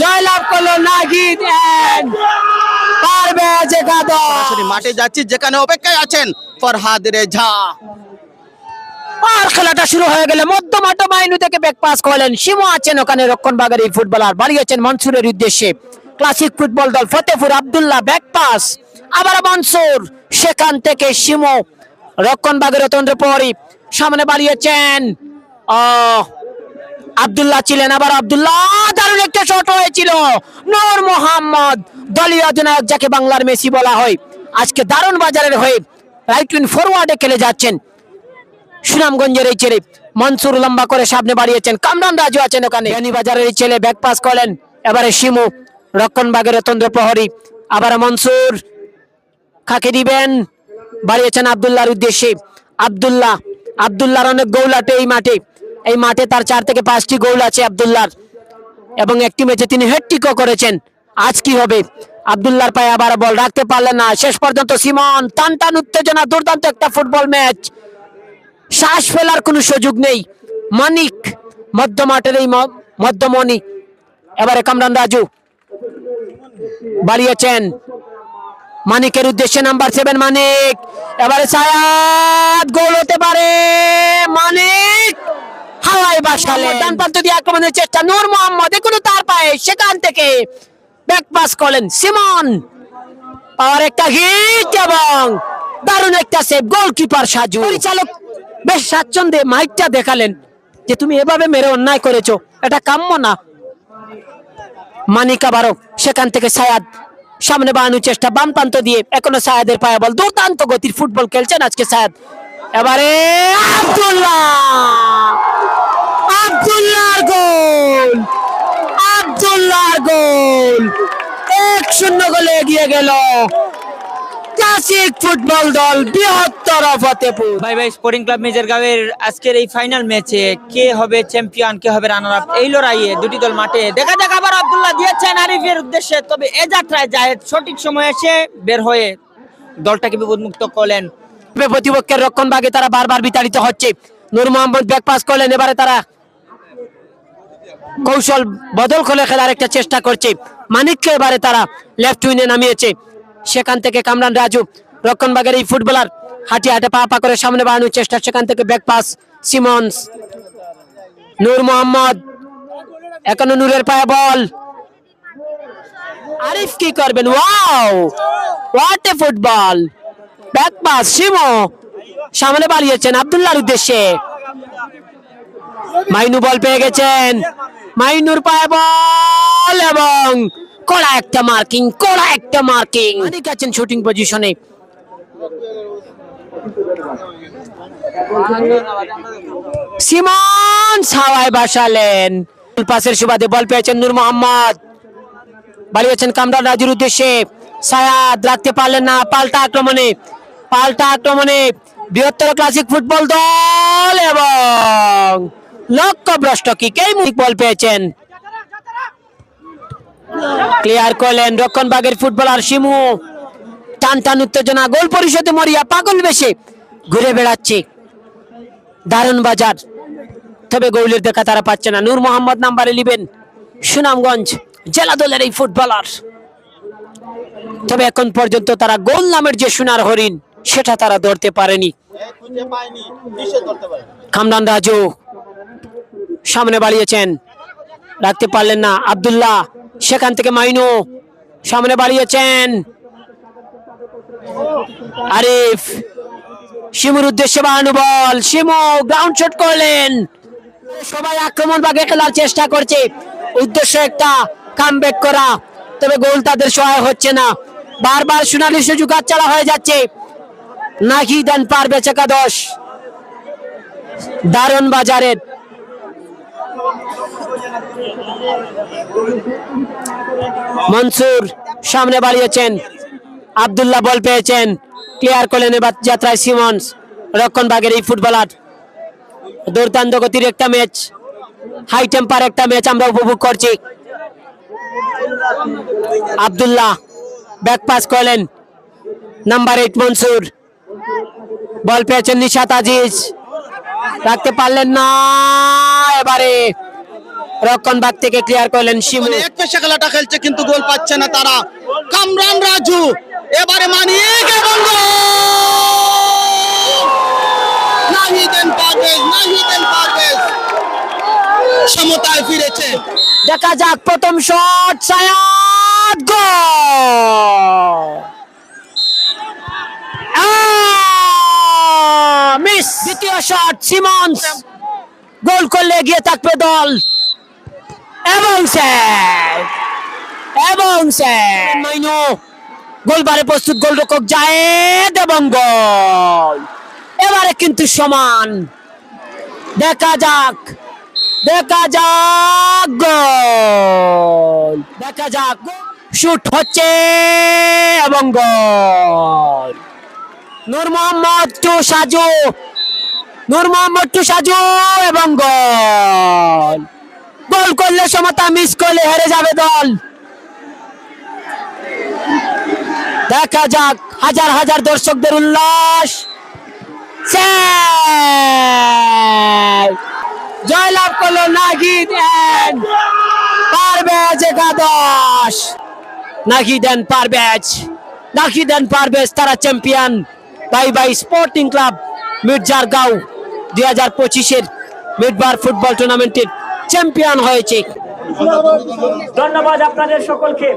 জয়লাভ করল নাহিদ সরাসরি মাঠে যাচ্ছি যেখানে অপেক্ষায় আছেন ফরহাদ রেজা আর খেলাটা শুরু হয়ে গেলে মধ্যমাঠ মাইনু থেকে ব্যাক পাস করলেন শিমু আছেন ওখানে রক্ষণবাগের এই ফুটবলার বাড়িয়েছেন মনসুরের উদ্দেশ্যে। ক্লাসিক ফুটবল দল ফতেপুর আব্দুল্লাহ ব্যাক পাস আবার মনসুর সেখান থেকে শিমু রক্ষণবাগের অতন্ত্র প্রহরী সামনে বাড়িয়েছেন। আব্দুল্লাহ ছিলেন, আবার আব্দুল্লাহ দারুণ একটা শট হয়েছিল। নূর মোহাম্মদ, দলীয় অধিনায়ক যাকে বাংলার মেসি বলা হয়, আজকে দারুণ বাজারের হয়ে রাইট উইন ফরওয়ার্ডে খেলে যাচ্ছেন। সুনামগঞ্জের এই ছেলে, মনসুর লম্বা করে সামনে বাড়িয়েছেন, কামরান রাজু আছেন ওখানে। বাজারের এই ছেলে ব্যাক পাস করলেন এবারে শিমু, রক্ষণবাগের তন্দ্র প্রহরী। আবার মনসুর খাকে দিবেন, বাড়িয়েছেন আব্দুল্লাহর উদ্দেশ্যে। আব্দুল্লাহ, আব্দুল্লাহর অনেক গৌল আটে এই মাঠে। এই মাঠে তার চার থেকে পাঁচটি গোল আছে আব্দুল্লাহর এবং একটি ম্যাচে তিনি হেডটিকও করেছেন। আজ কি হবে? আব্দুল্লাহর পায়ে আবার বল রাখতে পারলেন না। শেষ পর্যন্ত সিমন টান টান উত্তেজনা, দুর্দান্ত একটা ফুটবল ম্যাচ। শ্বাস ফেলার কোনো সুযোগ নেই। মানিক, মধ্য মাঠের এই মধ্যমণি। এবারে কামরান রাজু বাড়িয়েছেন। মানিকের উদ্দেশ্যে নাম্বার সেভেন মানিক। এবারে সায়াদ গোল হতে পারে। মানিক! হাওয়াই বাসালে ডান প্রান্ত দিয়ে আক্রমণের চেষ্টা। নূর মোহাম্মদ এখনও তার পায়ে সেখান থেকে ব্যাক পাস করলেন সিমন। আর একটা হিট এবং দারুণ একটা সেভ গোলকিপার সাজু। পরিচালক বেশ স্বাচ্ছন্দ্যে মাইকটা দেখালেন যে তুমি এভাবে মেরে অন্যায় করেছ এটা কাম্য না। মানিক আবারও সেখান থেকে সায়াদ সামনে বাড়ানোর চেষ্টা বাম প্রান্ত দিয়ে এখনও সায়াদের পায়ে বল। দুর্দান্ত গতির ফুটবল খেলছেন আজকে সায়াদ। এবারে আব্দুল্লাহ! আব্দুল্লাহর গোল। আব্দুল্লাহর গোল। এক শূন্য গোলে এগিয়ে গেল। ক্লাসিক ফুটবল দল বৃহত্তর ফতেপুর। ভাই ভাই স্পোর্টিং ক্লাব আজকের এই ফাইনাল ম্যাচে কে হবে চ্যাম্পিয়ন কে হবে রানার আপ এই লড়াইয়ে দুটি দল মাঠে। দেখা যাক আবার আব্দুল্লাহ দিয়েছেন আরিফের উদ্দেশ্যে। তবে এ যাত্রায় জাহেদ সঠিক সময় এসে বের হয়ে দলটাকে বিপদমুক্ত করলেন। প্রতিপক্ষের রক্ষণ ভাগে তারা বারবার বিতাড়িত হচ্ছে। নূর মোহাম্মদ ব্যাক পাস করলেন। এবারে তারা কৌশল বদল করে খেলার একটা চেষ্টা করছে। মানিককে এবারে তারা লেফট উইনে নামিয়েছে। সেখান থেকে কামরান রাজু রক্ষণবাগের এই ফুটবলার হাঁটি হাঁটে পা পা করে সামনে বাড়ানোর চেষ্টা, সেখান থেকে back pass Simmons. Nur Mohammad, এখনও নূরের পায়ে বল। আরিফ কি করবেন? Wow what a football back pass সিমো। সামনে বাড়িয়েছেন আব্দুল্লাহর উদ্দেশ্যে। মাইনু বল পেয়ে গেছেন। মাইনুর পায় বল এবং কড়া একটা মার্কিং কড়া একটা মার্কিং। অনেক আছেন শুটিং পজিশনে সিমন ছাওয়ায় বাসালেন। পাসের সুবাদে বল পেয়েছেন নূর মোহাম্মদ। বাড়িয়েছেন কামরান রাজুর উদ্দেশ্যে। সায়াদ রাখতে পারলেন না পাল্টা আক্রমণে। পাল্টা আক্রমণে বৃহত্তর ক্লাসিক ফুটবল দল এবং লক্ষ্যভ্রষ্ট কিকেই বল পেয়েছেন? ক্লিয়ার করলেন রক্ষণবাগের ফুটবলার শিমু। টান টান উত্তেজনা, গোল পরিশোধে মরিয়া, পাগল বেশে। ঘুরে বেড়াচ্ছে। দারুণ বাজার। তবে গৌলের দেখা তারা পাচ্ছে না। নূর মোহাম্মদ নাম্বারে নিবেন সুনামগঞ্জ জেলা দলের এই ফুটবলার। তবে এখন পর্যন্ত তারা গোল নামের যে সোনার হরিণ, সেটা তারা ধরতে পারেনি। খামরান রাজু। সামনে বাড়িয়েছেন। রাখতে পারলেন না। আব্দুল্লাহ, সেখান থেকে মাইনু সামনে বাড়িয়েছেন। আরিফ, শিমুর উদ্দেশ্যে বাহানু বল। শিমু গ্রাউন্ড শট করলেন। সবাই আক্রমণ ভাগে খেলার চেষ্টা করছে। উদ্দেশ্য একটা কাম করা। তবে গোল তাদের সহায় হচ্ছে না। বারবার সোনালি সুযোগ হাতছাড়া হয়ে যাচ্ছে। নাকি দেন পারবে একাদশ দারুণ বাজারের মনসুর সামনে বাড়িয়েছেন। আব্দুল্লাহ বল পেয়েছেন। ক্লিয়ার করলেন এবার যাত্রায় সিমন্স রক্ষণ বাগের এই ফুটবলার। দুর্দান্ত গতির একটা ম্যাচ হাই টেম্পার একটা ম্যাচ আমরা উপভোগ করছি। আব্দুল্লাহ ব্যাক পাস করলেন। Number eight Mansur. বল পেয়েছেন নিশাত আজিজ। রাখতে পারলেন না, এবারে রক্ষণ বাগ থেকে ক্লিয়ার করলেন শিমু। এক পেশা খেলাটা খেলছে কিন্তু গোল পাচ্ছে না তারা। কামরান রাজু এবারে মানিয়ে গোল! সমতায় ফিরেছে। দেখা যাক প্রথম শট সায়াদ মিস! দ্বিতীয় শট সিমন্স। গোল করলে এগিয়ে থাকবে দল। এবং এবং মাইনু গোলবারে প্রস্তুত গোলরক্ষক জায়েদ এবং গোল। এবারে কিন্তু সমান। দেখা যাক। দেখা যাক গোল। দেখা যাক। শুট হচ্ছে এবং goal. Nur Mohammad to Saju. Nur Mohammad to Saju এবং গোল। গোল করলে সমতা মিস করলে হেরে যাবে দল। দেখা যাক, হাজার হাজার দর্শকদের উল্লাস। জয়লাভ করল নাগিদ পারভেজ একাদশ। নাগিদ এন্ড পারভেজ নাগিদ এন্ড পারভেজ তারা champion by by sporting club মির্জার গাঁও দুই হাজার পঁচিশের মিডবার ফুটবল টুর্নামেন্টের চ্যাম্পিয়ন হয়েছে। ধন্যবাদ আপনাদের সকলকে।